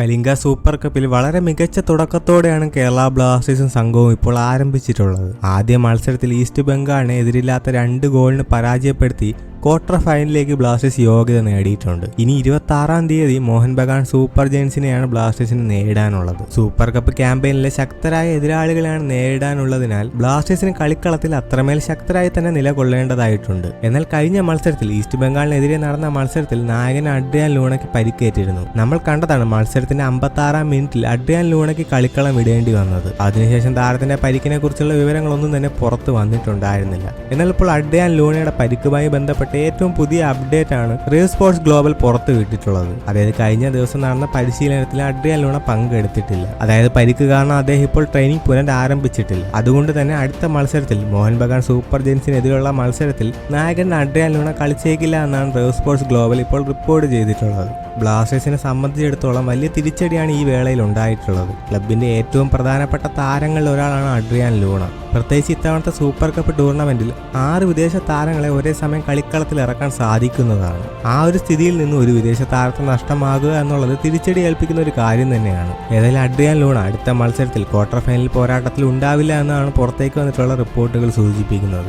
Kalinga super കപ്പിൽ വളരെ മികച്ച തുടക്കത്തോടെയാണ് കേരള ബ്ലാസ്റ്റേഴ്സും സംഘവും ഇപ്പോൾ ആരംഭിച്ചിട്ടുള്ളത്. ആദ്യ മത്സരത്തിൽ ഈസ്റ്റ് ബംഗാളിനെ എതിരില്ലാത്ത രണ്ട് ഗോളിന് പരാജയപ്പെടുത്തി ക്വാർട്ടർ ഫൈനലിലേക്ക് ബ്ലാസ്റ്റേഴ്സ് യോഗ്യത നേടിയിട്ടുണ്ട്. ഇനി ഇരുപത്തി ആറാം തീയതി മോഹൻ ബഗാൻ സൂപ്പർ ജയൻസിനെയാണ് ബ്ലാസ്റ്റേഴ്സിന് നേരിടാനുള്ളത്. സൂപ്പർ കപ്പ് ക്യാമ്പയിനിലെ ശക്തരായ എതിരാളികളെയാണ് നേരിടാനുള്ളതിനാൽ ബ്ലാസ്റ്റേഴ്സിന് കളിക്കളത്തിൽ അത്രമേൽ ശക്തരായി തന്നെ നിലകൊള്ളേണ്ടതായിട്ടുണ്ട്. എന്നാൽ കഴിഞ്ഞ മത്സരത്തിൽ ഈസ്റ്റ് ബംഗാളിനെതിരെ നടന്ന മത്സരത്തിൽ നായകൻ അഡ്രിയാൻ ലൂണയ്ക്ക് പരിക്കേറ്റിരുന്നു. നമ്മൾ കണ്ടതാണ് മത്സരത്തിന്റെ അമ്പത്തി ആറാം മിനിറ്റിൽ അഡ്രിയാൻ ലൂണയ്ക്ക് കളിക്കളം വിടേണ്ടി വന്നത്. അതിനുശേഷം താരത്തിന്റെ പരിക്കിനെ കുറിച്ചുള്ള വിവരങ്ങളൊന്നും തന്നെ പുറത്തു വന്നിട്ടുണ്ടായിരുന്നില്ല. എന്നാൽ ഇപ്പോൾ അഡ്രിയാൻ ലൂണയുടെ പരിക്കുമായി ബന്ധപ്പെട്ട ഏറ്റവും പുതിയ അപ്ഡേറ്റ് ആണ് റിയൽ സ്പോർട്സ് ഗ്ലോബൽ പുറത്തു വിട്ടിട്ടുള്ളത്. അതായത് കഴിഞ്ഞ ദിവസം നടന്ന പരിശീലനത്തിൽ അഡ്രിയ ലൂണ പങ്കെടുത്തിട്ടില്ല. അതായത് പരിക്ക് കാരണം അദ്ദേഹം ഇപ്പോൾ ട്രെയിനിങ് പുനരാരംഭിച്ചിട്ടില്ല. അതുകൊണ്ട് തന്നെ അടുത്ത മത്സരത്തിൽ മോഹൻ ബഗാൻ സൂപ്പർ ജെയിൻസിനെതിരെയുള്ള മത്സരത്തിൽ നായകൻ അഡ്രിയ ലൂണ കളിച്ചേക്കില്ല എന്നാണ് റിയൽ സ്പോർട്സ് ഗ്ലോബൽ ഇപ്പോൾ റിപ്പോർട്ട് ചെയ്തിട്ടുള്ളത്. ബ്ലാസ്റ്റേഴ്സിനെ സംബന്ധിച്ചിടത്തോളം വലിയ തിരിച്ചടിയാണ് ഈ വേളയിൽ ഉണ്ടായിട്ടുള്ളത്. ക്ലബിന്റെ ഏറ്റവും പ്രധാനപ്പെട്ട താരങ്ങളിൽ ഒരാളാണ് അഡ്രിയാൻ ലൂണ. പ്രത്യേകിച്ച് ഇത്തവണത്തെ സൂപ്പർ കപ്പ് ടൂർണമെന്റിൽ ആറ് വിദേശ താരങ്ങളെ ഒരേ സമയം കളിക്കളത്തിൽ ഇറക്കാൻ സാധിക്കുന്നതാണ്. ആ ഒരു സ്ഥിതിയിൽ നിന്ന് ഒരു വിദേശ താരത്തെ നഷ്ടമാകുക എന്നുള്ളത് തിരിച്ചടി ഏൽപ്പിക്കുന്ന ഒരു കാര്യം തന്നെയാണ്. ഏതായാലും അഡ്രിയാൻ ലൂണ അടുത്ത മത്സരത്തിൽ ക്വാർട്ടർ ഫൈനൽ പോരാട്ടത്തിൽ ഉണ്ടാവില്ല എന്നാണ് പുറത്തേക്ക് വന്നിട്ടുള്ള റിപ്പോർട്ടുകൾ സൂചിപ്പിക്കുന്നത്.